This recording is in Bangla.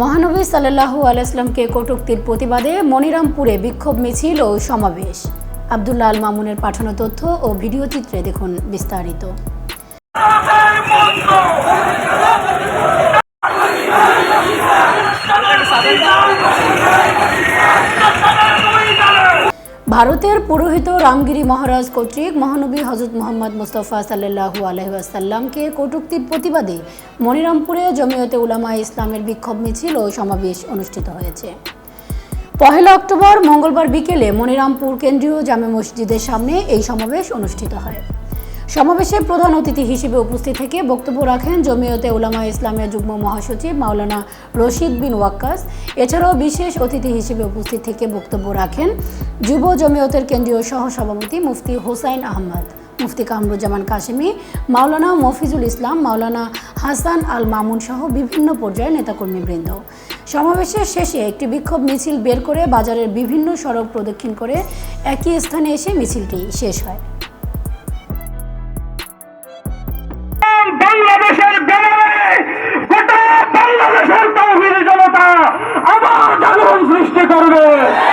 মহানবী সাল্লাহু আলাইসলামকে কটুক্তির প্রতিবাদে মনিরামপুরে বিক্ষোভ মিছিল ও সমাবেশ। আবদুল্লাহ আল মামুনের পাঠানো তথ্য ও ভিডিও চিত্রে দেখুন বিস্তারিত। ভারতের পুরোহিত রামগিরি মহারাজ কর্তৃক মহানবী হজরত মোহাম্মদ মুস্তফা সাল্লু আলহাসাল্লামকে কটুক্তির প্রতিবাদে মনিরামপুরে জমিয়তে উলামা ইসলামের বিক্ষোভ মিছিল ও সমাবেশ অনুষ্ঠিত হয়েছে। পহেলা অক্টোবর মঙ্গলবার বিকেলে মনিরামপুর কেন্দ্রীয় জামে মসজিদের সামনে এই সমাবেশ অনুষ্ঠিত হয়। সমাবেশে প্রধান অতিথি হিসেবে উপস্থিত থেকে বক্তব্য রাখেন জমিয়তে উলামা ইসলামের যুগ্ম মহাসচিব মাওলানা রশিদ বিন ওয়াক্কাস। এছাড়াও বিশেষ অতিথি হিসেবে উপস্থিত থেকে বক্তব্য রাখেন যুব জমিয়তের কেন্দ্রীয় সহসভাপতি মুফতি হোসাইন আহমদ, মুফতি কামরুজ্জামান কাশেমি, মাওলানা মফিজুল ইসলাম, মাওলানা হাসান আল মামুন সহ বিভিন্ন পর্যায়ের নেতাকর্মীবৃন্দ। সমাবেশের শেষে একটি বিক্ষোভ মিছিল বের করে বাজারের বিভিন্ন সড়ক প্রদক্ষিণ করে একই স্থানে এসে মিছিলটি শেষ হয়। கருது.